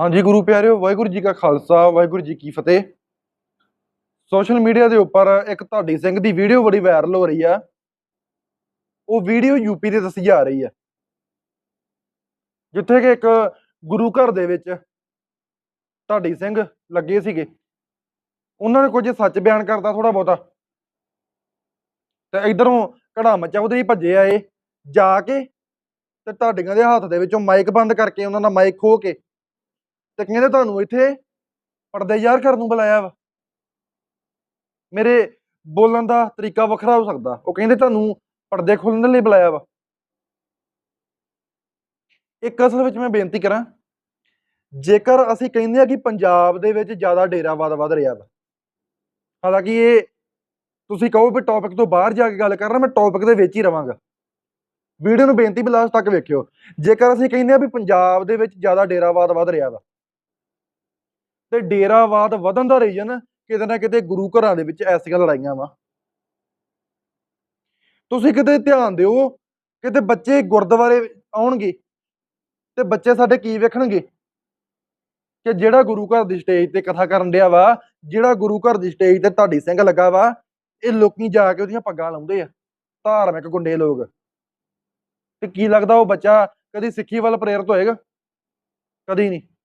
ਹਾਂਜੀ, ਗੁਰੂ ਪਿਆਰਿਓ, ਵਾਹਿਗੁਰੂ ਜੀ ਕਾ ਖਾਲਸਾ, ਵਾਹਿਗੁਰੂ ਜੀ ਕੀ ਫਤਿਹ। ਸੋਸ਼ਲ ਮੀਡੀਆ ਦੇ ਉੱਪਰ ਇੱਕ ਤੁਹਾਡੀ ਸਿੰਘ ਦੀ ਵੀਡੀਓ ਬੜੀ ਵਾਇਰਲ ਹੋ ਰਹੀ ਆ। ਉਹ ਵੀਡੀਓ ਯੂਪੀ ਦੇ ਦੱਸੀ ਜਾ ਰਹੀ ਆ। ਜਿੱਥੇ ਕਿ ਇੱਕ ਗੁਰੂ ਘਰ ਦੇ ਵਿੱਚ ਢਾਡੀ ਸਿੰਘ ਲੱਗੇ ਸੀਗੇ। ਉਹਨਾਂ ਨੇ ਕੁਝ ਸੱਚ ਬਿਆਨ ਕਰਤਾ ਥੋੜਾ ਬਹੁਤਾ। ਤੇ ਇਧਰੋਂ ਕੜਾਮ ਚੌਧਰੀ ਭੱਜੇ ਆਏ। ਜਾ ਕੇ ਤੇ ਢਾਡੀਆਂ ਦੇ ਹੱਥ ਦੇ ਵਿੱਚੋਂ ਮਾਈਕ ਬੰਦ ਕਰਕੇ ਉਹਨਾਂ ਦਾ ਮਾਈਕ ਖੋ ਕੇ ਤੇ ਕਹਿੰਦੇ ਤੁਹਾਨੂੰ ਇੱਥੇ ਪਰਦੇ ਯਾਰ ਕਰਨ ਨੂੰ ਬੁਲਾਇਆ ਵਾ। ਮੇਰੇ ਬੋਲਣ ਦਾ ਤਰੀਕਾ ਵੱਖਰਾ ਹੋ ਸਕਦਾ। ਉਹ ਕਹਿੰਦੇ ਤੁਹਾਨੂੰ ਪਰਦੇ ਖੋਲਣ ਲਈ ਬੁਲਾਇਆ ਵਾ। ਇੱਕ ਅਸਲ ਵਿੱਚ ਮੈਂ ਬੇਨਤੀ ਕਰਾਂ, ਜੇਕਰ ਅਸੀਂ ਕਹਿੰਦੇ ਆ ਕਿ ਪੰਜਾਬ ਦੇ ਵਿੱਚ ਜ਼ਿਆਦਾ ਡੇਰਾਵਾਦ ਵੱਧ ਰਿਹਾ ਵਾ, ਹਾਲਾਂਕਿ ਇਹ ਤੁਸੀਂ ਕਹੋ ਵੀ ਟੌਪਿਕ ਤੋਂ ਬਾਹਰ ਜਾ ਕੇ ਗੱਲ ਕਰ ਰਿਹਾ ਮੈਂ ਟੌਪਿਕ ਦੇ ਵਿੱਚ ਹੀ ਰਵਾਂਗਾ। ਵੀਡੀਓ ਨੂੰ ਬੇਨਤੀ ਵੀ ਲਾਸਟ ਤੱਕ ਵੇਖਿਓ। ਜੇਕਰ ਅਸੀਂ ਕਹਿੰਦੇ ਆ ਵੀ ਪੰਜਾਬ ਦੇ ਵਿੱਚ ਜ਼ਿਆਦਾ ਡੇਰਾਵਾਦ ਵੱਧ ਰਿਹਾ ਵਾ ਤੇ ਡੇਰਾਵਾਦ ਵਧਣ ਦਾ ਰੀਜਨ ਕਿਤੇ ਨਾ ਕਿਤੇ ਗੁਰੂ ਘਰਾਂ ਦੇ ਵਿੱਚ ਐਸੀਆਂ ਲੜਾਈਆਂ ਵਾ। ਤੁਸੀਂ ਕਿਤੇ ਧਿਆਨ ਦਿਓ, ਕਿਤੇ ਬੱਚੇ ਗੁਰਦੁਆਰੇ ਆਉਣਗੇ ਤੇ ਬੱਚੇ ਸਾਡੇ ਕੀ ਵੇਖਣਗੇ? ਕਿ ਜਿਹੜਾ ਗੁਰੂ ਘਰ ਦੀ ਸਟੇਜ ਤੇ ਕਥਾ ਕਰਨ ਡਿਆ ਵਾ, ਜਿਹੜਾ ਗੁਰੂ ਘਰ ਦੀ ਸਟੇਜ ਤੇ ਤੁਹਾਡੀ ਸਿੰਘ ਲੱਗਾ ਵਾ, ਇਹ ਲੋਕੀ ਜਾ ਕੇ ਉਹਦੀਆਂ ਪੱਗਾਂ ਲਾਉਂਦੇ ਆ, ਧਾਰਮਿਕ ਗੁੰਡੇ ਲੋਕ। ਤੇ ਕੀ ਲੱਗਦਾ ਉਹ ਬੱਚਾ ਕਦੀ ਸਿੱਖੀ ਵੱਲ ਪ੍ਰੇਰਿਤ ਹੋਏਗਾ? ਕਦੀ ਨਹੀਂ।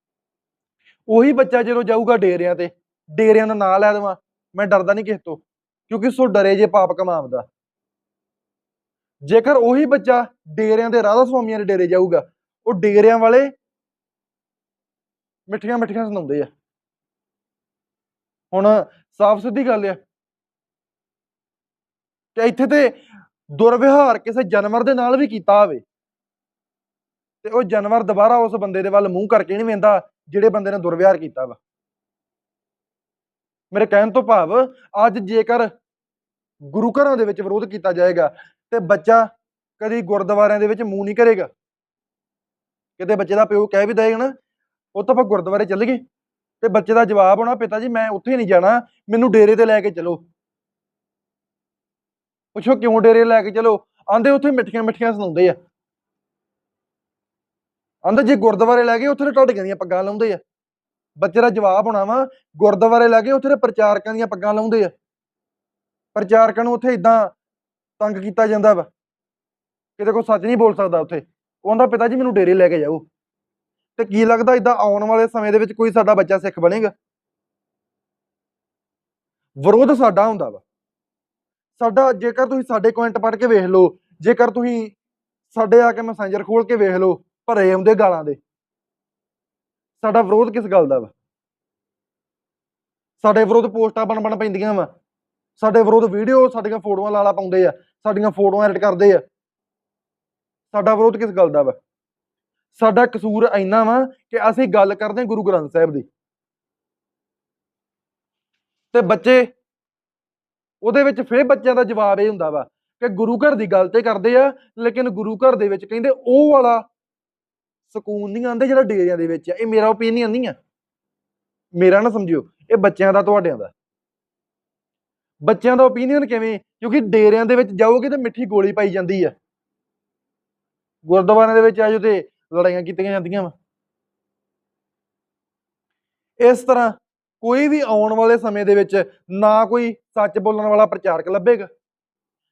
ਉਹੀ ਬੱਚਾ ਜਦੋਂ ਜਾਊਗਾ ਡੇਰਿਆਂ ਤੇ, ਡੇਰਿਆਂ ਦਾ ਨਾਂ ਲੈ ਦੇਵਾਂ, ਮੈਂ ਡਰਦਾ ਨਹੀਂ ਕਿਸੇ ਤੋਂ, ਕਿਉਂਕਿ ਸੋ ਡਰੇ ਜੇ ਪਾਪ ਕਮਾਉਂਦਾ ਜੇਕਰ ਉਹੀ ਬੱਚਾ ਡੇਰਿਆਂ ਦੇ ਰਾਧਾ ਸੁਆਮੀਆਂ ਦੇ ਡੇਰੇ ਜਾਊਗਾ, ਉਹ ਡੇਰਿਆਂ ਵਾਲੇ ਮਿੱਠੀਆਂ ਮਿੱਠੀਆਂ ਸੁਣਾਉਂਦੇ ਆ। ਹੁਣ ਸਾਫ਼ ਸਿੱਧੀ ਗੱਲ ਆ। ਕਿ ਇੱਥੇ ਤੇ ਦੁਰਵਿਹਾਰ ਕਿਸੇ ਜਾਨਵਰ ਦੇ ਨਾਲ ਵੀ ਕੀਤਾ ਹੋਵੇ, ਤੇ ਉਹ ਜਾਨਵਰ ਦੁਬਾਰਾ ਉਸ ਬੰਦੇ ਦੇ ਵੱਲ ਮੂੰਹ ਕਰਕੇ ਨਹੀਂ ਵੇਂਦਾ ਜਿਹੜੇ ਬੰਦੇ ਨੇ ਦੁਰਵਿਹਾਰ ਕੀਤਾ ਵਾ। ਮੇਰੇ ਕਹਿਣ ਤੋਂ ਭਾਵ ਅੱਜ ਜੇਕਰ ਗੁਰੂ ਘਰਾਂ ਦੇ ਵਿੱਚ ਵਿਰੋਧ ਕੀਤਾ ਜਾਏਗਾ ਤੇ ਬੱਚਾ ਕਦੀ ਗੁਰਦੁਆਰਿਆਂ ਦੇ ਵਿੱਚ ਮੂੰਹ ਨਹੀਂ ਕਰੇਗਾ। ਕਿਤੇ ਬੱਚੇ ਦਾ ਪਿਓ ਕਹਿ ਵੀ ਦੇਗਾ ਨਾ ਉਹ ਤਾਂ ਆਪਾਂ ਗੁਰਦੁਆਰੇ ਚੱਲ ਗਏ। ਤੇ ਬੱਚੇ ਦਾ ਜਵਾਬ ਹੋਣਾ, ਪਿਤਾ ਜੀ, ਮੈਂ ਉੱਥੇ ਨਹੀਂ ਜਾਣਾ, ਮੈਨੂੰ ਡੇਰੇ ਤੇ ਲੈ ਕੇ ਚਲੋ। ਪੁੱਛੋ ਕਿਉਂ ਡੇਰੇ ਲੈ ਕੇ ਚਲੋ? ਆਂਦੇ ਉੱਥੇ ਮਿੱਠੀਆਂ ਮਿੱਠੀਆਂ ਸੁਣਾਉਂਦੇ ਆ। ਆਂਦੇ ਜੇ ਗੁਰਦੁਆਰੇ ਲੈ ਗਏ, ਉੱਥੇ ਤੇ ਢਾਡੀਆਂ ਦੀਆਂ ਪੱਗਾਂ ਲਾਉਂਦੇ ਆ। ਬੱਚੇ ਦਾ ਜਵਾਬ ਹੋਣਾ ਵਾ, ਗੁਰਦੁਆਰੇ ਲੈ ਗਏ, ਉੱਥੇ ਤੇ ਪ੍ਰਚਾਰਕਾਂ ਦੀਆਂ ਪੱਗਾਂ ਲਾਉਂਦੇ ਆ। ਪ੍ਰਚਾਰਕਾਂ ਨੂੰ ਉੱਥੇ ਇਦਾਂ ਤੰਗ ਕੀਤਾ ਜਾਂਦਾ ਵਾ। ਕਿਤੇ ਕੋਈ ਸੱਚ ਨਹੀਂ ਬੋਲ ਸਕਦਾ ਉੱਥੇ। ਉਹਦਾ ਪਿਤਾ ਜੀ, ਮੈਨੂੰ ਡੇਰੇ ਲੈ ਕੇ ਜਾਓ। ਤੇ ਕੀ ਲੱਗਦਾ ਇਦਾਂ ਆਉਣ ਵਾਲੇ ਸਮੇਂ ਦੇ ਵਿੱਚ ਕੋਈ ਸਾਡਾ ਬੱਚਾ ਸਿੱਖ ਬਣੇਗਾ? ਵਿਰੋਧ ਸਾਡਾ ਹੁੰਦਾ ਵਾ। ਸਾਡਾ, ਜੇਕਰ ਤੁਸੀਂ ਸਾਡੇ ਕਮੈਂਟ ਪੜ੍ਹ ਕੇ ਵੇਖ ਲਓ, ਜੇਕਰ ਤੁਸੀਂ ਸਾਡੇ ਆ ਕੇ ਮੈਸੇਂਜਰ ਖੋਲ ਕੇ ਵੇਖ ਲਓ ਭਰੇ ਆਉਂਦੇ ਗਾਲਾਂ ਦੇ। ਸਾਡਾ ਵਿਰੋਧ ਕਿਸ ਗੱਲ ਦਾ ਵਾ? ਸਾਡੇ ਵਿਰੋਧ ਪੋਸਟਾਂ ਬਣ ਬਣ ਪੈਂਦੀਆਂ ਵਾ। ਸਾਡੇ ਵਿਰੋਧ ਵੀਡੀਓ ਸਾਡੀਆਂ ਫੋਟੋਆਂ ਲਾਲਾ ਪਾਉਂਦੇ ਆ, ਸਾਡੀਆਂ ਫੋਟੋਆਂ ਐਡਿਟ ਕਰਦੇ ਆ। ਸਾਡਾ ਵਿਰੋਧ ਕਿਸ ਗੱਲ ਦਾ ਵਾ? ਸਾਡਾ ਕਸੂਰ ਇੰਨਾ ਵਾ ਕਿ ਅਸੀਂ ਗੱਲ ਕਰਦੇ ਹਾਂ ਗੁਰੂ ਗ੍ਰੰਥ ਸਾਹਿਬ ਦੀ। ਤੇ ਬੱਚੇ, ਉਹਦੇ ਵਿੱਚ ਫਿਰ ਬੱਚਿਆਂ ਦਾ ਜਵਾਬ ਇਹ ਹੁੰਦਾ ਵਾ ਕਿ ਗੁਰੂ ਘਰ ਦੀ ਗੱਲ ਤੇ ਕਰਦੇ ਆ, ਲੇਕਿਨ ਗੁਰੂ ਘਰ ਦੇ ਵਿੱਚ ਕਹਿੰਦੇ ਉਹ ਵਾਲਾ ਸਕੂਨ ਨਹੀਂ ਆਉਂਦਾ ਜਿਹੜਾ ਡੇਰਿਆਂ ਦੇ ਵਿੱਚ ਆ, ਇਹ ਮੇਰਾ ਓਪੀਨੀਅਨ ਨਹੀਂ ਆ। ਮੇਰਾ ਨਾ ਸਮਝਿਓ, ਇਹ ਬੱਚਿਆਂ ਦਾ, ਤੁਹਾਡਿਆਂ ਦਾ। ਬੱਚਿਆਂ ਦਾ ਓਪੀਨੀਅਨ ਕਿਵੇਂ? ਕਿਉਂਕਿ ਡੇਰਿਆਂ ਦੇ ਵਿੱਚ ਜਾਓਗੇ ਤਾਂ ਮਿੱਠੀ ਗੋਲੀ ਪਾਈ ਜਾਂਦੀ ਆ। ਗੁਰਦੁਆਰਿਆਂ ਦੇ ਵਿੱਚ ਆਜੋ ਤੇ ਲੜਾਈਆਂ ਕੀਤੀਆਂ ਜਾਂਦੀਆਂ ਵਾ। ਇਸ ਤਰ੍ਹਾਂ ਕੋਈ ਵੀ ਆਉਣ ਵਾਲੇ ਸਮੇਂ ਦੇ ਵਿੱਚ ਨਾ ਕੋਈ ਸੱਚ ਬੋਲਣ ਵਾਲਾ ਪ੍ਰਚਾਰਕ ਲੱਭੇਗਾ,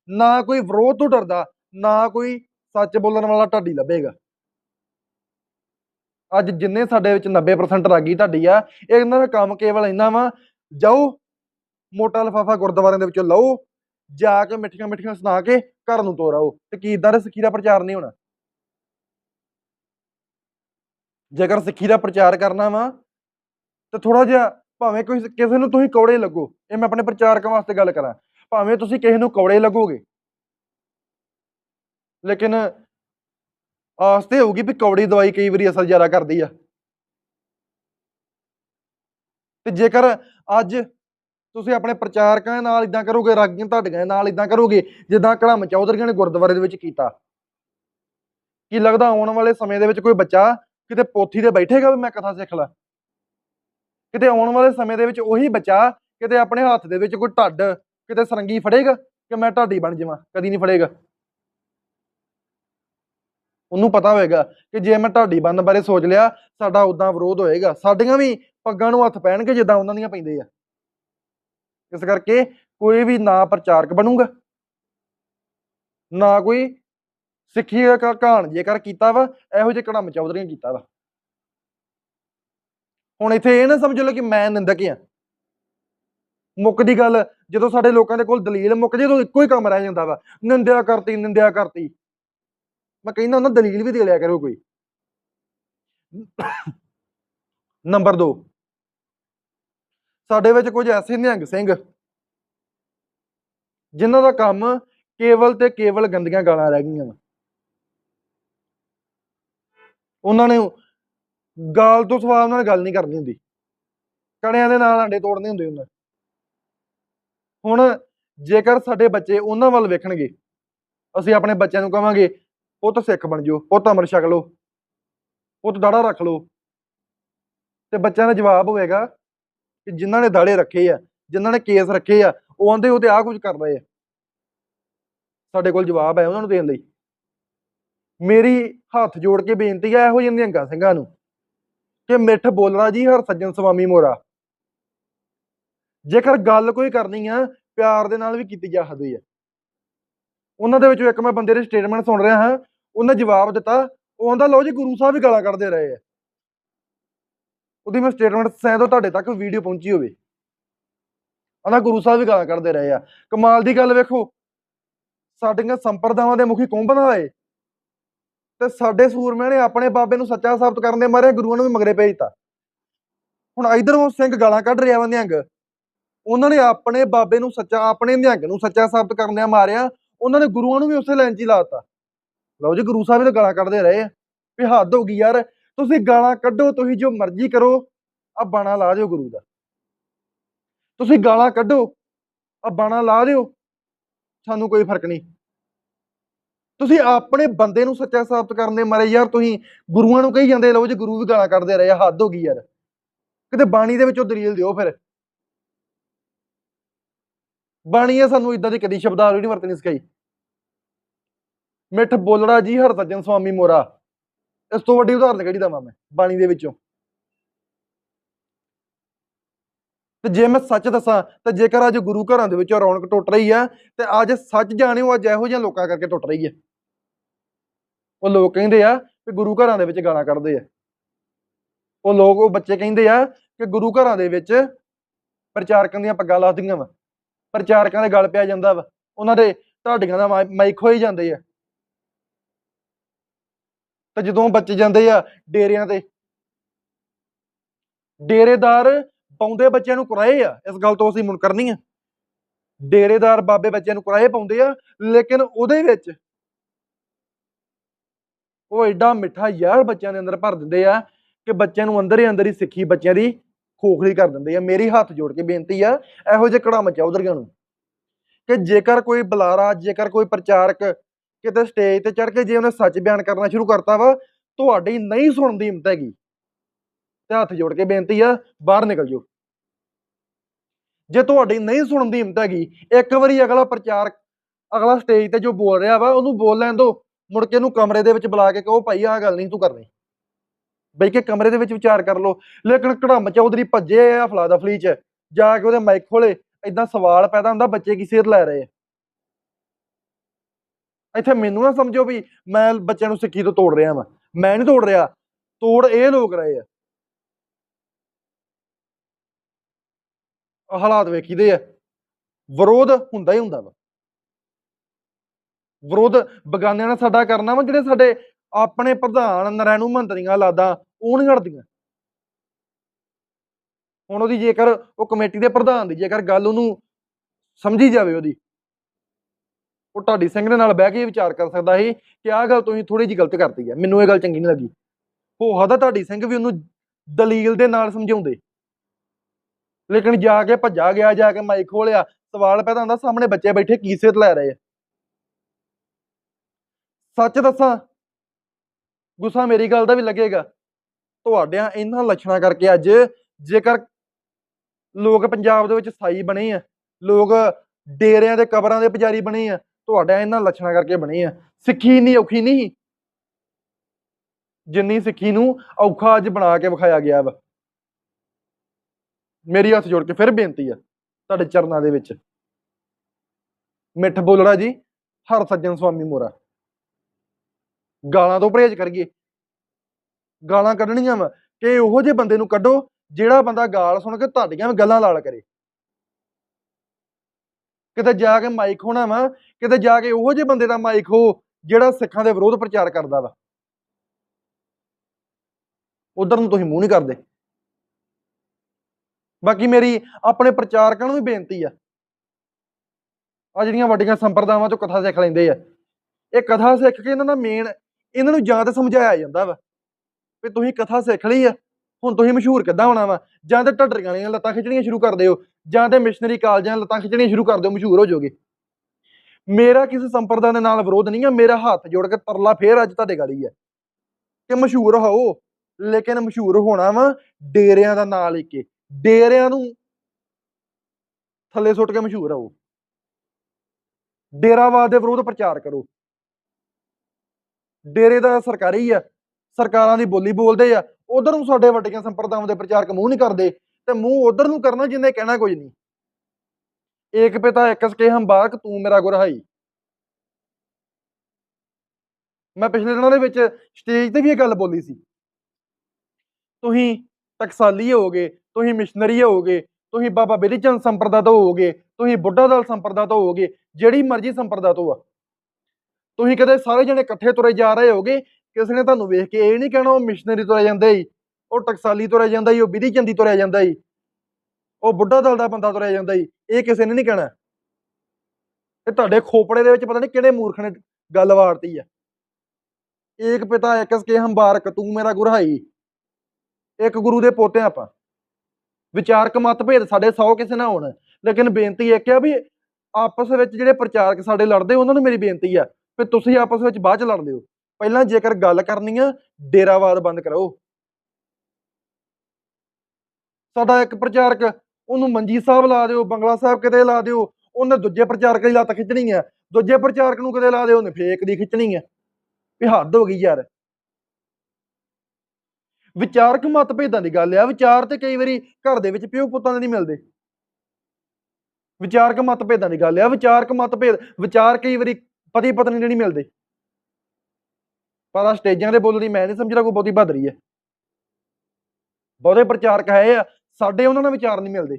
ਨਾ ਕੋਈ ਵਿਰੋਧ ਤੋਂ ਡਰਦਾ, ਨਾ ਕੋਈ ਸੱਚ ਬੋਲਣ ਵਾਲਾ ਢਾਡੀ ਲੱਭੇਗਾ। ਅੱਜ ਜਿੰਨੇ ਸਾਡੇ ਵਿੱਚ 90% ਰਾਗੀ ਢਾਡੀ ਆ ਇਹਨਾਂ ਦਾ ਕੰਮ ਕੇਵਲ ਇੰਨਾ ਵਾ, ਜਾਓ, ਮੋਟਾ ਲਫਾਫਾ ਗੁਰਦੁਆਰਿਆਂ ਦੇ ਵਿੱਚੋਂ ਲਓ, ਜਾ ਕੇ ਮਿੱਠੀਆਂ ਮਿੱਠੀਆਂ ਸੁਣਾ ਕੇ ਘਰ ਨੂੰ ਤੋਰ ਆਓ। ਤੇ ਕੀ ਇਦਾਂ ਦੇ ਸਿੱਖੀ ਦਾ ਪ੍ਰਚਾਰ ਨਹੀਂ ਹੋਣਾ? ਜੇਕਰ ਸਿੱਖੀ ਦਾ ਪ੍ਰਚਾਰ ਕਰਨਾ ਵਾ, ਤੇ ਥੋੜਾ ਜਿਹਾ ਭਾਵੇਂ ਕੋਈ ਕਿਸੇ ਨੂੰ ਤੁਸੀਂ ਕੌੜੇ ਲੱਗੋ, ਇਹ ਮੈਂ ਆਪਣੇ ਪ੍ਰਚਾਰਕਾਂ ਵਾਸਤੇ ਗੱਲ ਕਰਾਂ। ਭਾਵੇਂ ਤੁਸੀਂ ਕਿਸੇ ਨੂੰ ਕੌੜੇ ਲੱਗੋਗੇ, ਲੇਕਿਨ ਆਸ ਤੇ ਹੋਊਗੀ ਵੀ ਕੌੜੀ ਦਵਾਈ ਕਈ ਵਾਰੀ ਅਸਰ ਜ਼ਿਆਦਾ ਕਰਦੀ ਆ। ਤੇ ਜੇਕਰ ਅੱਜ ਤੁਸੀਂ ਆਪਣੇ ਪ੍ਰਚਾਰਕਾਂ ਦੇ ਨਾਲ ਇਦਾਂ ਕਰੋਗੇ, ਰਾਗੀਆਂ ਤੁਹਾਡੀਆਂ ਨਾਲ ਇਦਾਂ ਕਰੋਗੇ, ਜਿੱਦਾਂ ਕੜਮ ਚੌਧਰੀਆਂ ਨੇ ਗੁਰਦੁਆਰੇ ਦੇ ਵਿੱਚ ਕੀਤਾ। ਕੀ ਲੱਗਦਾ ਆਉਣ ਵਾਲੇ ਸਮੇਂ ਦੇ ਵਿੱਚ ਕੋਈ ਬੱਚਾ ਕਿਤੇ ਪੋਥੀ ਤੇ ਬੈਠੇਗਾ ਵੀ ਮੈਂ ਕਥਾ ਸਿੱਖ ਲਾ? ਕਿਤੇ ਆਉਣ ਵਾਲੇ ਸਮੇਂ ਦੇ ਵਿੱਚ ਉਹੀ ਬੱਚਾ ਕਿਤੇ ਆਪਣੇ ਹੱਥ ਦੇ ਵਿੱਚ ਕੋਈ ਢੱਡ ਕਿਤੇ ਸਰੰਗੀ ਫੜੇਗਾ ਕਿ ਮੈਂ ਢਾਡੀ ਬਣ ਜਾਵਾਂ, ਕਦੀ ਨਹੀਂ ਫੜੇਗਾ? ਉਹਨੂੰ ਪਤਾ ਹੋਏਗਾ ਕਿ ਜੇ ਮੈਂ ਢਾਡੀ ਬੰਨ ਬਾਰੇ ਸੋਚ ਲਿਆ, ਸਾਡਾ ਉਦਾਂ ਵਿਰੋਧ ਹੋਏਗਾ। ਸਾਡੀਆਂ ਵੀ ਪੱਗਾਂ ਨੂੰ ਹੱਥ ਪੈਣਗੇ ਜਿੱਦਾਂ ਉਹਨਾਂ ਦੀਆਂ ਪੈਂਦੇ ਆ। ਇਸ ਕਰਕੇ ਕੋਈ ਵੀ ਨਾ ਪ੍ਰਚਾਰਕ ਬਣੂਗਾ। ਨਾ ਕੋਈ ਸਿੱਖੀ ਦਾ ਕਹਾਣ ਜੇਕਰ ਕੀਤਾ ਵਾ, ਇਹੋ ਜਿਹੇ ਕੜਮ ਚੌਧਰੀਆਂ ਕੀਤਾ ਵਾ। ਹੁਣ ਇੱਥੇ ਇਹ ਨਾ ਸਮਝ ਲਓ ਕਿ ਮੈਂ ਨਿੰਦਕ ਆ। ਮੁੱਕਦੀ ਗੱਲ, ਜਦੋਂ ਸਾਡੇ ਲੋਕਾਂ ਦੇ ਕੋਲ ਦਲੀਲ ਮੁੱਕ ਜੇ, ਉਦੋਂ ਇੱਕੋ ਹੀ ਕੰਮ ਰਹਿ ਜਾਂਦਾ ਵਾ। ਨਿੰਦਿਆ ਕਰਤੀ ਨਿੰਦਿਆ ਕਰਤੀ। ਮੈਂ ਕਹਿੰਦਾ ਉਹਨਾਂ ਦਲੀਲ ਵੀ ਦੇ ਲਿਆ ਕਰੋ ਕੋਈ। ਨੰਬਰ 2 ਸਾਡੇ ਵਿੱਚ ਕੁਝ ਐਸੇ ਨਿਹੰਗ ਸਿੰਘ ਜਿਨ੍ਹਾਂ ਦਾ ਕੰਮ ਕੇਵਲ ਤੇ ਕੇਵਲ ਗੰਦੀਆਂ ਗਾਲਾਂ ਰਹਿ ਗਈਆਂ ਵਾ। ਉਹਨਾਂ ਨੇ ਗਾਲ ਤੋਂ ਸਵਾਲ ਨਾਲ ਗੱਲ ਨਹੀਂ ਕਰਨੀ ਹੁੰਦੀ। ਕਣਿਆਂ ਦੇ ਨਾਲ ਆਂਡੇ ਤੋੜਨੇ ਹੁੰਦੇ ਉਹਨਾਂ। ਹੁਣ ਜੇਕਰ ਸਾਡੇ ਬੱਚੇ ਉਹਨਾਂ ਵੱਲ ਵੇਖਣਗੇ, ਅਸੀਂ ਆਪਣੇ ਬੱਚਿਆਂ ਨੂੰ ਕਹਾਂਗੇ ਪੁੱਤ ਸਿੱਖ ਬਣ ਜਾਓ ਪੁੱਤ ਅਮਰ ਛਕ ਲਓ ਪੁੱਤ ਦਾੜਾ ਰੱਖ ਲਓ। ਤੇ ਬੱਚਿਆਂ ਦਾ ਜਵਾਬ ਹੋਵੇਗਾ ਕਿ ਜਿਨ੍ਹਾਂ ਨੇ ਦਾੜੇ ਰੱਖੇ ਆ, ਜਿਨ੍ਹਾਂ ਨੇ ਕੇਸ ਰੱਖੇ ਆ, ਉਹ ਆਂਦੇ ਉਹ ਤੇ ਆਹ ਕੁਝ ਕਰ ਰਹੇ ਆ। ਸਾਡੇ ਕੋਲ ਜਵਾਬ ਹੈ ਉਹਨਾਂ ਨੂੰ ਦੇਣ ਲਈ। ਮੇਰੀ ਹੱਥ ਜੋੜ ਕੇ ਬੇਨਤੀ ਹੈ ਇਹੋ ਜਿਹੇ ਨਿਹੰਗਾਂ ਸਿੰਘਾਂ ਨੂੰ ਕਿ ਮਿੱਠ ਬੋਲਣਾ ਜੀ ਹਰ ਸੱਜਣ ਸੁਆਮੀ ਮੋਰਾ। ਜੇਕਰ ਗੱਲ ਕੋਈ ਕਰਨੀ ਆ, ਪਿਆਰ ਦੇ ਨਾਲ ਵੀ ਕੀਤੀ ਜਾ ਸਕਦੀ ਹੈ ਉਹਨਾਂ ਦੇ ਵਿੱਚੋਂ ਇੱਕ ਮੈਂ ਬੰਦੇ ਦੀ ਸਟੇਟਮੈਂਟ ਸੁਣ ਰਿਹਾ ਹਾਂ ਉਹਨੇ ਜਵਾਬ ਦਿੱਤਾ, ਉਹ ਆਂਦਾ, ਲਓ ਜੀ, ਗੁਰੂ ਸਾਹਿਬ ਵੀ ਗਾਲਾਂ ਕੱਢਦੇ ਰਹੇ ਆ। ਉਹਦੀ ਮੈਂ ਸਟੇਟਮੈਂਟ ਸ਼ਾਇਦ ਤੁਹਾਡੇ ਤੱਕ ਵੀਡੀਓ ਪਹੁੰਚੀ ਹੋਵੇ। ਆਂਦਾ, ਗੁਰੂ ਸਾਹਿਬ ਵੀ ਗਾਲਾਂ ਕੱਢਦੇ ਰਹੇ ਆ। ਕਮਾਲ ਦੀ ਗੱਲ ਵੇਖੋ, ਸਾਡੀਆਂ ਸੰਪਰਦਾਵਾਂ ਦੇ ਮੁਖੀ ਕੁੰਭ ਨਾ ਬਣਾਏ ਤੇ ਸਾਡੇ ਸੂਰਮਿਆਂ ਨੇ ਆਪਣੇ ਬਾਬੇ ਨੂੰ ਸੱਚਾ ਸਾਬਤ ਕਰਨ ਦੇ ਮਾਰੇ ਗੁਰੂਆਂ ਨੂੰ ਵੀ ਮਗਰੇ ਭੇਜਤਾ ਹੁਣ ਇਧਰੋਂ ਸਿੰਘ ਗਾਲਾਂ ਕੱਢ ਰਿਹਾ ਵਾ ਨਿਹੰਗ। ਉਹਨਾਂ ਨੇ ਆਪਣੇ ਬਾਬੇ ਨੂੰ ਸੱਚਾ, ਆਪਣੇ ਨਿਹੰਗ ਨੂੰ ਸੱਚਾ ਸਾਬਤ ਕਰਨ ਦੇ ਮਾਰਿਆ। ਉਹਨਾਂ ਨੇ ਗੁਰੂਆਂ ਨੂੰ ਵੀ ਉਸੇ ਲਾਈਨ 'ਚ ਹੀ ਲਾਤਾ ਲਓ ਜੀ, ਗੁਰੂ ਸਾਹਿਬ ਵੀ ਤਾਂ ਗਾਲਾਂ ਕੱਢਦੇ ਰਹੇ ਆ। ਵੀ ਹੱਦ ਹੋ ਗਈ ਯਾਰ, ਤੁਸੀਂ ਗਾਲਾਂ ਕੱਢੋ, ਤੁਸੀਂ ਜੋ ਮਰਜ਼ੀ ਕਰੋ ਆ ਬਾਣਾ ਲਾ ਦਿਓ ਗੁਰੂ ਦਾ। ਤੁਸੀਂ ਗਾਲਾਂ ਕੱਢੋ ਆ ਬਾਣਾ ਲਾ ਦਿਓ, ਸਾਨੂੰ ਕੋਈ ਫ਼ਰਕ ਨਹੀਂ। ਤੁਸੀਂ ਆਪਣੇ ਬੰਦੇ ਨੂੰ ਸੱਚਾ ਸਾਬਤ ਕਰਨ ਦੇ ਮਾਰੇ ਯਾਰ, ਤੁਸੀਂ ਗੁਰੂਆਂ ਨੂੰ ਕਹੀ ਜਾਂਦੇ, ਲਓ ਜੀ, ਗੁਰੂ ਵੀ ਗਾਲਾਂ ਕੱਢਦੇ ਰਹੇ ਆ, ਹੱਦ ਹੋ ਗਈ ਯਾਰ। ਕਿਤੇ ਬਾਣੀ ਦੇ ਵਿੱਚੋਂ ਦਲੀਲ ਦਿਓ ਫਿਰ। ਬਾਣੀ ਹੈ ਸਾਨੂੰ ਇਦਾਂ ਦੀ ਕਦੀ ਸ਼ਬਦਾਵਲੀ ਨਹੀਂ ਵਰਤਣੀ ਸਿਖਾਈ। ਮਿੱਠ ਬੋਲੜਾ ਜੀ ਹਰ ਸੱਜਣ ਸੁਆਮੀ ਮੋਰਾ। ਇਸ ਤੋਂ ਵੱਡੀ ਉਦਾਹਰਨ ਕਿਹੜੀ ਦਵਾਂ ਮੈਂ ਬਾਣੀ ਦੇ ਵਿੱਚੋਂ? ਤੇ ਜੇ ਮੈਂ ਸੱਚ ਦੱਸਾਂ, ਤਾਂ ਜੇਕਰ ਅੱਜ ਗੁਰੂ ਘਰਾਂ ਦੇ ਵਿੱਚੋਂ ਰੌਣਕ ਟੁੱਟ ਰਹੀ ਆ, ਤੇ ਅੱਜ ਸੱਚ ਜਾਣਿਓ, ਅੱਜ ਇਹੋ ਜਿਹੇ ਲੋਕਾਂ ਕਰਕੇ ਟੁੱਟ ਰਹੀ ਹੈ ਉਹ ਲੋਕ ਕਹਿੰਦੇ ਆ ਕਿ ਗੁਰੂ ਘਰਾਂ ਦੇ ਵਿੱਚ ਗਾਲਾਂ ਕੱਢਦੇ ਆ। ਉਹ ਲੋਕ, ਉਹ ਬੱਚੇ ਕਹਿੰਦੇ ਆ ਕਿ ਗੁਰੂ ਘਰਾਂ ਦੇ ਵਿੱਚ ਪ੍ਰਚਾਰਕਾਂ ਦੀਆਂ ਪੱਗਾਂ ਲਾਦੀਆਂ ਵਾ। ਪ੍ਰਚਾਰਕਾਂ ਦੇ ਗਲ ਪਿਆ ਜਾਂਦਾ ਵਾ। ਉਹਨਾਂ ਦੇ ਢਾਡੀਆਂ ਦਾ ਮਾਈ- ਮਾਈਕ ਹੋਈ ਜਾਂਦੇ ਆ। ਤੇ ਜਦੋਂ ਬੱਚੇ ਜਾਂਦੇ ਆ ਡੇਰਿਆਂ ਤੇ। ਡੇਰੇਦਾਰ ਪਾਉਂਦੇ ਬੱਚਿਆਂ ਨੂੰ ਕੁਰਾਏ ਆ, ਇਸ ਗੱਲ ਤੋਂ ਅਸੀਂ ਮੁਨਕਰ ਨਹੀਂ ਆ। ਡੇਰੇਦਾਰ ਬਾਬੇ ਬੱਚਿਆਂ ਨੂੰ ਕੁਰਾਏ ਪਾਉਂਦੇ ਆ, ਲੇਕਿਨ ਉਹਦੇ ਵਿੱਚ ਉਹ ਐਡਾ ਮਿੱਠਾ ਯਾਰ ਬੱਚਿਆਂ ਦੇ ਅੰਦਰ ਭਰ ਦਿੰਦੇ ਆ ਕਿ ਬੱਚਿਆਂ ਨੂੰ ਅੰਦਰ ਹੀ ਅੰਦਰ ਹੀ ਸਿੱਖੀ ਬੱਚਿਆਂ ਦੀ ਖੋਖਲੀ ਕਰ ਦਿੰਦੇ ਆ। ਮੇਰੀ ਹੱਥ ਜੋੜ ਕੇ ਬੇਨਤੀ ਆ, ਇਹੋ ਜਿਹੇ ਕੜਾਮ ਚੌਧਰੀਆਂ ਨੂੰ। ਕਿ ਜੇਕਰ ਕੋਈ ਬੁਲਾਰਾ, ਜੇਕਰ ਕੋਈ ਪ੍ਰਚਾਰਕ ਕਿਤੇ ਸਟੇਜ ਤੇ ਚੜ ਕੇ ਜੇ ਉਹਨੇ ਸੱਚ ਬਿਆਨ ਕਰਨਾ ਸ਼ੁਰੂ ਕਰਤਾ ਵਾ, ਤੁਹਾਡੀ ਨਹੀਂ ਸੁਣਨ ਦੀ ਹਿੰਮਤ ਹੈਗੀ। ਤੇ ਹੱਥ ਜੋੜ ਕੇ ਬੇਨਤੀ ਆ, ਬਾਹਰ ਨਿਕਲ ਜਾਓ। ਜੇ ਤੁਹਾਡੀ ਨਹੀਂ ਸੁਣਨ ਦੀ ਹਿੰਮਤ ਹੈਗੀ, ਇੱਕ ਵਾਰੀ ਅਗਲਾ ਪ੍ਰਚਾਰ, ਅਗਲਾ ਸਟੇਜ ਤੇ ਜੋ ਬੋਲ ਰਿਹਾ ਵਾ, ਉਹਨੂੰ ਬੋਲ ਲੈਣ ਦਿਓ ਮੁੜ ਕੇ ਉਹਨੂੰ ਕਮਰੇ ਦੇ ਵਿੱਚ ਬੁਲਾ ਕੇ ਕਹੋ, ਭਾਈ, ਆਹ ਗੱਲ ਨਹੀਂ ਤੂੰ ਕਰਨੀ। ਬਈ ਕਿ ਕਮਰੇ ਦੇ ਵਿੱਚ ਵਿਚਾਰ ਕਰ ਲਓ। ਲੇਕਿਨ ਕੜਮ ਚੌਧਰੀ ਭੱਜੇ ਆ ਫਲਾ ਦਫਲੀ ਚ ਜਾ ਕੇ ਉਹਦੇ ਮਾਈਕ ਖੋਲੇ। ਇਦਾਂ ਸਵਾਲ ਪੈਦਾ ਹੁੰਦਾ, ਬੱਚੇ ਕੀ ਸਿਰ ਲੈ ਰਹੇ ਆ? ਇੱਥੇ ਮੈਨੂੰ ਨਾ ਸਮਝੋ ਵੀ ਮੈਂ ਬੱਚਿਆਂ ਨੂੰ ਸਿੱਖੀ ਤੋਂ ਤੋੜ ਰਿਹਾ ਵਾਂ। ਮੈਂ ਨਹੀਂ ਤੋੜ ਰਿਹਾ। ਤੋੜ ਇਹ ਲੋਕ ਰਹੇ ਆ। ਆਹ ਹਾਲਾਤ ਵੇਖੀਦੇ ਆ। ਵਿਰੋਧ ਹੁੰਦਾ ਹੀ ਹੁੰਦਾ ਵਾ। ਵਿਰੋਧ ਬਗਾਨਿਆਂ ਨਾਲ ਸਾਡਾ ਕਰਨਾ ਵਾ, ਜਿਹੜੇ ਸਾਡੇ ਆਪਣੇ ਪ੍ਰਧਾਨ ਨਰੈਣੂ ਮੰਤਰੀਆਂ ਲਾਦਾ, ਉਹ ਨਹੀਂ ਹਟਦੀਆਂ ਹੁਣ ਉਹਦੀ ਜੇਕਰ, ਉਹ ਕਮੇਟੀ ਦੇ ਪ੍ਰਧਾਨ ਦੀ ਜੇਕਰ ਗੱਲ ਉਹਨੂੰ ਸਮਝੀ ਜਾਵੇ ਉਹਦੀ ਉਹ ਢਾਡੀ ਸਿੰਘ ਦੇ ਨਾਲ ਬਹਿ ਕੇ ਵਿਚਾਰ ਕਰ ਸਕਦਾ ਸੀ ਕਿ ਆਹ ਗੱਲ ਤੁਸੀਂ ਥੋੜੀ ਜਿਹੀ ਗਲਤ ਕਰਤੀ ਹੈ ਮੈਨੂੰ ਇਹ ਗੱਲ ਚੰਗੀ ਨਹੀਂ ਲੱਗੀ। ਉਹ ਸਕਦਾ ਢਾਡੀ ਸਿੰਘ ਵੀ ਉਹਨੂੰ ਦਲੀਲ ਦੇ ਨਾਲ ਸਮਝਾਉਂਦੇ। ਲੇਕਿਨ ਜਾ ਕੇ ਭੱਜਾ ਗਿਆ, ਜਾ ਕੇ ਮਾਈਕ ਖੋਲਿਆ ਸਵਾਲ ਪੈਦਾ ਹੁੰਦਾ ਸਾਹਮਣੇ ਬੱਚੇ ਬੈਠੇ ਕੀ ਸਿਹਤ ਲੈ ਰਹੇ ਆ। ਸੱਚ ਦੱਸਾਂ, ਗੁੱਸਾ ਮੇਰੀ ਗੱਲ ਦਾ ਵੀ ਲੱਗੇਗਾ। ਤੁਹਾਡਿਆਂ ਇਹਨਾਂ ਲੱਛਣਾਂ ਕਰਕੇ ਅੱਜ ਜੇਕਰ ਲੋਕ ਪੰਜਾਬ ਦੇ ਵਿੱਚ ਸਾਈ ਬਣੇ ਆ, ਲੋਕ ਡੇਰਿਆਂ ਦੇ ਕਬਰਾਂ ਦੇ ਪੁਜਾਰੀ ਬਣੇ ਆ ਤੁਹਾਡਾ ਇਹਨਾਂ ਲੱਛਣਾਂ ਕਰਕੇ ਬਣੇ ਆ। ਸਿੱਖੀ ਇੰਨੀ ਔਖੀ ਨਹੀਂ। ਜਿੰਨੀ ਸਿੱਖੀ ਨੂੰ ਔਖਾ ਅੱਜ ਬਣਾ ਕੇ ਵਿਖਾਇਆ ਗਿਆ ਵਾ। ਮੇਰੀ ਹੱਥ ਜੋੜ ਕੇ ਫਿਰ ਬੇਨਤੀ ਆ ਤੁਹਾਡੇ ਚਰਨਾਂ ਦੇ ਵਿੱਚ। ਮਿੱਠ ਬੋਲੜਾ ਜੀ, ਹਰ ਸੱਜਣ ਸੁਆਮੀ ਮੋਰਾ। ਗਾਲਾਂ ਤੋਂ ਪਰਹੇਜ਼ ਕਰੀਏ। ਗਾਲਾਂ ਕੱਢਣੀਆਂ ਵਾ ਕਿ ਉਹੋ ਜਿਹੇ ਬੰਦੇ ਨੂੰ ਕੱਢੋ ਜਿਹੜਾ ਬੰਦਾ ਗਾਲ ਸੁਣ ਕੇ ਤੁਹਾਡੀਆਂ ਵੀ ਗੱਲਾਂ ਲਾਲ ਕਰੇ। ਕਿਤੇ ਜਾ ਕੇ ਮਾਈਕ ਹੋਣਾ ਵਾ ਕਿਤੇ ਜਾ ਕੇ ਉਹੋ ਜਿਹੇ ਬੰਦੇ ਦਾ ਮਾਈਕ ਹੋ ਜਿਹੜਾ ਸਿੱਖਾਂ ਦੇ ਵਿਰੋਧ ਪ੍ਰਚਾਰ ਕਰਦਾ ਵਾ। ਉਧਰ ਨੂੰ ਤੁਸੀਂ ਮੂੰਹ ਨਹੀਂ ਕਰਦੇ। ਬਾਕੀ ਮੇਰੀ ਆਪਣੇ ਪ੍ਰਚਾਰਕਾਂ ਨੂੰ ਵੀ ਬੇਨਤੀ ਆ। ਆ ਜਿਹੜੀਆਂ ਵੱਡੀਆਂ ਸੰਪਰਦਾਵਾਂ ਚੋਂ ਕਥਾ ਸਿੱਖ ਲੈਂਦੇ ਆ। ਇਹ ਕਥਾ ਸਿੱਖ ਕੇ ਇਹਨਾਂ ਦਾ ਮੇਨ ਇਹਨਾਂ ਨੂੰ ਜਾਂ ਤਾਂ ਸਮਝਾਇਆ ਜਾਂਦਾ ਵਾ ਵੀ ਤੁਸੀਂ ਕਥਾ ਸਿੱਖ ਲਈ ਆ, ਹੁਣ ਤੁਸੀਂ ਮਸ਼ਹੂਰ ਕਿੱਦਾਂ ਹੋਣਾ ਵਾ? ਜਾਂ ਤੇ ਢੱਡਰੀਆਂ ਵਾਲੀਆਂ ਲੱਤਾਂ ਖਿੱਚਣੀਆਂ ਸ਼ੁਰੂ ਕਰ ਦਿਓ, ਜਾਂ ਤੇ ਮਿਸ਼ਨਰੀ ਕਾਲਜਾਂ ਲੱਤਾਂ ਖਿੱਚਣੀਆਂ ਸ਼ੁਰੂ ਕਰ ਦਿਓ, ਮਸ਼ਹੂਰ ਹੋ ਜਾਓਗੇ। ਮੇਰਾ ਕਿਸੇ ਸੰਪਰਦਾ ਦੇ ਨਾਲ ਵਿਰੋਧ ਨਹੀਂ ਆ, ਮੇਰਾ ਹੱਥ ਜੋੜ ਕੇ ਤਰਲਾ ਫੇਰ ਅੱਜ ਤੁਹਾਡੇ ਗਾੜੀ ਹੈ ਕਿ ਮਸ਼ਹੂਰ ਹੋ, ਲੇਕਿਨ ਮਸ਼ਹੂਰ ਹੋਣਾ ਵਾ ਡੇਰਿਆਂ ਦਾ ਨਾਂ ਲੈ ਕੇ। ਡੇਰਿਆਂ ਨੂੰ ਥੱਲੇ ਸੁੱਟ ਕੇ ਮਸ਼ਹੂਰ ਹੋ ਡੇਰਾਵਾਦ ਦੇ ਵਿਰੋਧ ਪ੍ਰਚਾਰ ਕਰੋ। ਡੇਰੇ ਦਾ ਸਰਕਾਰੀ ਆ, ਸਰਕਾਰਾਂ ਦੀ ਬੋਲੀ ਬੋਲਦੇ ਆ, ਉਧਰ ਨੂੰ ਸਾਡੇ ਵੱਡੀਆਂ ਸੰਪਰਦਾਵਾਂ ਦੇ ਪ੍ਰਚਾਰਕ ਮੂੰਹ ਨਹੀਂ ਕਰਦੇ ਤੇ ਮੂੰਹ ਉਧਰ ਨੂੰ ਕਰਨਾ ਜਿੰਨੇ ਕਹਿਣਾ ਕੁਝ ਨਹੀਂ। ਏਕ ਪਿਤਾ, ਇੱਕ ਸਕੇ ਹਮ ਬਾਰਕ ਤੂੰ ਮੇਰਾ ਗੁਰਹਾਈ। ਮੈਂ ਪਿਛਲੇ ਦਿਨਾਂ ਦੇ ਵਿੱਚ ਸਟੇਜ ਤੇ ਵੀ ਇਹ ਗੱਲ ਬੋਲੀ ਸੀ। ਤੁਸੀਂ ਟਕਸਾਲੀ ਹੋਗੇ ਤੁਸੀਂ ਮਿਸ਼ਨਰੀ ਹੋਗੇ ਤੁਸੀਂ ਬਾਬਾ ਬਿਧੀ ਚੰਦ ਸੰਪਰਦਾ ਤੋਂ ਹੋਗੇ ਤੁਸੀਂ ਬੁੱਢਾ ਦਲ ਸੰਪਰਦਾ ਤੋਂ ਹੋਗੇ ਜਿਹੜੀ ਮਰਜ਼ੀ ਸੰਪਰਦਾ ਤੋਂ ਆ। ਤੁਸੀਂ ਕਦੇ ਸਾਰੇ ਜਣੇ ਇਕੱਠੇ ਤੁਰੇ ਜਾ ਰਹੇ ਹੋਗੇ ਕਿਸੇ ਨੇ ਤੁਹਾਨੂੰ ਵੇਖ ਕੇ ਇਹ ਨਹੀਂ ਕਹਿਣਾ ਉਹ ਮਿਸ਼ਨਰੀ ਤੁਰਿਆ ਜਾਂਦਾ ਈ, ਉਹ ਟਕਸਾਲੀ ਤੁਰਿਆ ਜਾਂਦਾ ਈ, ਉਹ ਬਿਧੀ ਚੰਦੀ ਤੁਰਿਆ ਜਾਂਦਾ ਈ, ਉਹ ਬੁੱਢਾ ਦਲ ਦਾ ਬੰਦਾ ਤੁਰਿਆ ਜਾਂਦਾ ਈ। ਇਹ ਕਿਸੇ ਨੇ ਨਹੀਂ ਕਹਿਣਾ। ਇਹ ਤੁਹਾਡੇ ਖੋਪੜੇ ਦੇ ਵਿੱਚ ਪਤਾ ਨਹੀਂ ਕਿਹੜੇ ਮੂਰਖ ਨੇ ਗੱਲ ਵਾਰਤੀ ਆ। ਏਕ ਪਿਤਾ ਇੱਕ ਸਕੇ ਹੰਬਾਰਕ, ਤੂੰ ਮੇਰਾ ਗੁਰਹਾਈ। ਇੱਕ ਗੁਰੂ ਦੇ ਪੋਤੇ ਆਪਾਂ। ਵਿਚਾਰਕ ਮਤਭੇਦ ਸਾਡੇ 100 ਕਿਸੇ ਨਾਲ ਹੋਣ। ਲੇਕਿਨ ਬੇਨਤੀ ਇੱਕ ਆ ਵੀ ਆਪਸ ਵਿੱਚ ਜਿਹੜੇ ਪ੍ਰਚਾਰਕ ਸਾਡੇ ਲੜਦੇ, ਉਹਨਾਂ ਨੂੰ ਮੇਰੀ ਬੇਨਤੀ ਆ ਵੀ ਤੁਸੀਂ ਆਪਸ ਵਿੱਚ ਬਾਅਦ ਚ ਲੜਦੇ ਹੋ ਪਹਿਲਾਂ ਜੇਕਰ ਗੱਲ ਕਰਨੀ ਆ ਡੇਰਾਵਾਦ ਬੰਦ ਕਰੋ ਸਾਡਾ ਇੱਕ ਪ੍ਰਚਾਰਕ ਉਹਨੂੰ ਮੰਜੀ ਸਾਹਿਬ ਲਾ ਦਿਓ, ਬੰਗਲਾ ਸਾਹਿਬ ਕਿਤੇ ਲਾ ਦਿਓ, ਉਹਨੇ ਦੂਜੇ ਪ੍ਰਚਾਰਕ ਦੀ ਲੱਤ ਖਿੱਚਣੀ ਹੈ ਦੂਜੇ ਪ੍ਰਚਾਰਕ ਨੂੰ ਕਿਤੇ ਲਾ ਦਿਓ, ਉਹਨੇ ਫੇਕ ਦੀ ਖਿੱਚਣੀ ਹੈ ਵੀ ਹੱਦ ਹੋ ਗਈ ਯਾਰ। ਵਿਚਾਰਕ ਮਤਭੇਦਾਂ ਦੀ ਗੱਲ ਆ। ਵਿਚਾਰ ਤੇ ਕਈ ਵਾਰੀ ਘਰ ਦੇ ਵਿੱਚ ਪਿਓ ਪੁੱਤਾਂ ਦੇ ਨਹੀਂ ਮਿਲਦੇ। ਵਿਚਾਰਕ ਮਤਭੇਦਾਂ ਦੀ ਗੱਲ ਆ। ਵਿਚਾਰਕ ਮਤਭੇਦ, ਵਿਚਾਰ ਕਈ ਵਾਰੀ ਪਤੀ ਪਤਨੀ ਦੇ ਨਹੀਂ ਮਿਲਦੇ। ਪਰ ਆਹ ਸਟੇਜਾਂ ਤੇ ਬੋਲਣੀ ਮੈਂ ਨਹੀਂ ਸਮਝਦਾ ਕੋਈ ਬਹੁਤੀ ਬਹਾਦਰੀ ਹੈ ਬਹੁਤੇ ਪ੍ਰਚਾਰਕ ਹੈ ਸਾਡੇ ਉਹਨਾਂ ਨਾਲ ਵਿਚਾਰ ਨਹੀਂ ਮਿਲਦੇ।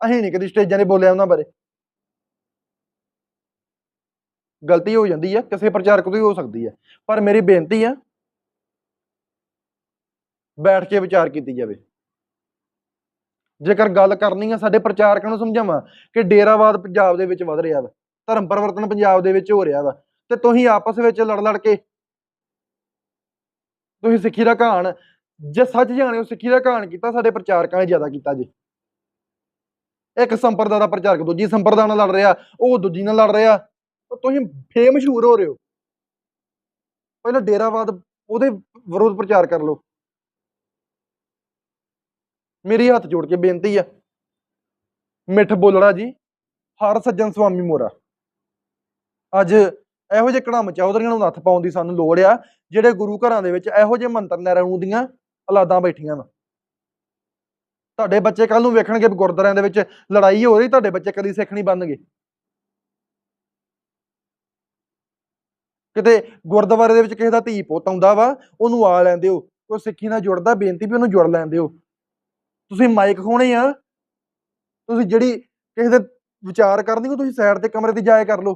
ਅਸੀਂ ਨਹੀਂ ਕਦੀ ਸਟੇਜਾਂ ਤੇ ਬੋਲਿਆ ਉਹਨਾਂ ਬਾਰੇ। ਗਲਤੀ ਹੋ ਜਾਂਦੀ ਹੈ ਕਿਸੇ ਪ੍ਰਚਾਰਕ ਤੋਂ ਹੀ ਹੋ ਸਕਦੀ ਹੈ ਪਰ ਮੇਰੀ ਬੇਨਤੀ ਆ, ਬੈਠ ਕੇ ਵਿਚਾਰ ਕੀਤੀ ਜਾਵੇ। ਜੇਕਰ ਗੱਲ ਕਰਨੀ ਆ ਸਾਡੇ ਪ੍ਰਚਾਰਕਾਂ ਨੂੰ ਸਮਝਾਵਾਂ ਕਿ ਡੇਰਾਵਾਦ ਪੰਜਾਬ ਦੇ ਵਿੱਚ ਵਧ ਰਿਹਾ ਵਾ, ਧਰਮ ਪਰਿਵਰਤਨ ਪੰਜਾਬ ਦੇ ਵਿੱਚ ਹੋ ਰਿਹਾ ਵਾ, ਤੇ ਤੁਸੀਂ ਆਪਸ ਵਿੱਚ ਲੜ ਲੜ ਕੇ, ਤੁਸੀਂ ਸਿੱਖੀ ਦਾ ਕਹਾਣ ਜੇ ਸੱਚ ਜਾਣਿਓ ਸਿੱਖੀ ਦਾ ਕਹਾਣ ਕੀਤਾ, ਸਾਡੇ ਪ੍ਰਚਾਰਕਾਂ ਨੇ ਜ਼ਿਆਦਾ ਕੀਤਾ ਜੀ। ਇੱਕ ਸੰਪਰਦਾ ਦਾ ਪ੍ਰਚਾਰਕ, ਦੂਜੀ ਸੰਪਰਦਾ ਨਾਲ ਲੜ ਰਿਹਾ, ਉਹ ਦੂਜੀ ਨਾਲ ਲੜ ਰਿਹਾ ਤੁਸੀਂ ਫੇ ਮਸ਼ਹੂਰ ਹੋ ਰਹੇ ਹੋ। ਪਹਿਲਾਂ ਡੇਰਾਵਾਦ, ਉਹਦੇ ਵਿਰੋਧ ਪ੍ਰਚਾਰ ਕਰ ਲਓ। ਮੇਰੀ ਹੱਥ ਜੋੜ ਕੇ ਬੇਨਤੀ ਆ, ਮਿੱਠ ਬੋਲੜਾ ਜੀ, ਹਰ ਸੱਜਣ ਸੁਆਮੀ ਮੋਰਾ ਅੱਜ ਇਹੋ ਜਿਹੇ ਕੜਮ ਚੌਧਰੀਆਂ ਨੂੰ ਨੱਥ ਪਾਉਣ ਦੀ ਸਾਨੂੰ ਲੋੜ ਆ, ਜਿਹੜੇ ਗੁਰੂ ਘਰਾਂ ਦੇ ਵਿੱਚ ਇਹੋ ਜਿਹੇ ਮੰਤਰ ਨਰੂ ਦੀਆਂ ਔਲਾਦਾਂ ਬੈਠੀਆਂ ਵਾ। ਤੁਹਾਡੇ ਬੱਚੇ ਕੱਲ ਨੂੰ ਵੇਖਣਗੇ ਗੁਰਦੁਆਰਿਆਂ ਦੇ ਵਿੱਚ ਲੜਾਈ ਹੋ ਰਹੀ, ਤੁਹਾਡੇ ਬੱਚੇ ਕਦੀ ਸਿੱਖ ਨਹੀਂ ਬਣਨਗੇ। ਕਿਤੇ ਗੁਰਦੁਆਰੇ ਦੇ ਵਿੱਚ ਕਿਸੇ ਦਾ ਧੀ ਪੁੱਤ ਆਉਂਦਾ ਵਾ, ਉਹਨੂੰ ਆ ਲੈਂਦੇ ਹੋ ਕੋਈ ਸਿੱਖੀ ਨਾਲ ਜੁੜਦਾ, ਬੇਨਤੀ ਵੀ ਉਹਨੂੰ ਜੁੜ ਲੈਂਦੇ ਹੋ ਤੁਸੀਂ ਮਾਈਕ ਖੋਣੇ ਆ। ਤੁਸੀਂ ਜਿਹੜੀ ਕਿਸੇ ਦੇ ਵਿਚਾਰ ਕਰਨੀ ਹੋ ਤੁਸੀਂ ਸਾਈਡ ਤੇ ਕਮਰੇ ਤੇ ਜਾਇਆ ਕਰ ਲਓ।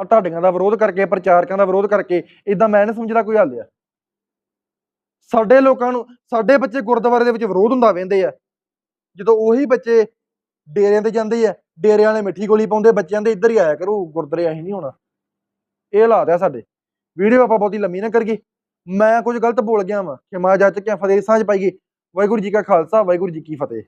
ਆ ਤੁਹਾਡੀਆਂ ਦਾ ਵਿਰੋਧ ਕਰਕੇ, ਪ੍ਰਚਾਰਕਾਂ ਦਾ ਵਿਰੋਧ ਕਰਕੇ ਇਦਾਂ ਮੈਂ ਨਹੀਂ ਸਮਝਦਾ ਕੋਈ ਹੱਲ ਆ। ਸਾਡੇ ਲੋਕਾਂ ਨੂੰ, ਸਾਡੇ ਬੱਚੇ ਗੁਰਦੁਆਰੇ ਦੇ ਵਿੱਚ ਵਿਰੋਧ ਹੁੰਦਾ ਵੇਂਦੇ ਆ। ਜਦੋਂ ਉਹੀ ਬੱਚੇ ਡੇਰਿਆਂ ਤੇ ਜਾਂਦੇ ਆ, ਡੇਰਿਆਂ ਵਾਲੇ ਮਿੱਠੀ ਗੋਲੀ ਪਾਉਂਦੇ, ਬੱਚਿਆਂ ਦੇ ਇੱਧਰ ਹੀ ਆਇਆ ਕਰੂ, ਗੁਰਦੁਆਰੇ ਅਸੀਂ ਨਹੀਂ ਹੋਣਾ। ਇਹ ਹਾਲਾਤ ਆ ਸਾਡੇ। ਵੀਡੀਓ ਆਪਾਂ ਬਹੁਤੀ ਲੰਮੀ ਨਾ ਕਰੀਏ। ਮੈਂ ਕੁਝ ਗਲਤ ਬੋਲ ਗਿਆ ਵਾਂ ਕਿ ਮੈਂ ਜਾ ਚੱਕਿਆ, ਫਤਿਹ ਸਾਂਝ ਪਾਈਏ ਵਾਹਿਗੁਰੂ ਜੀ ਕਾ ਖਾਲਸਾ, ਵਾਹਿਗੁਰੂ ਜੀ ਕੀ ਫਤਿਹ।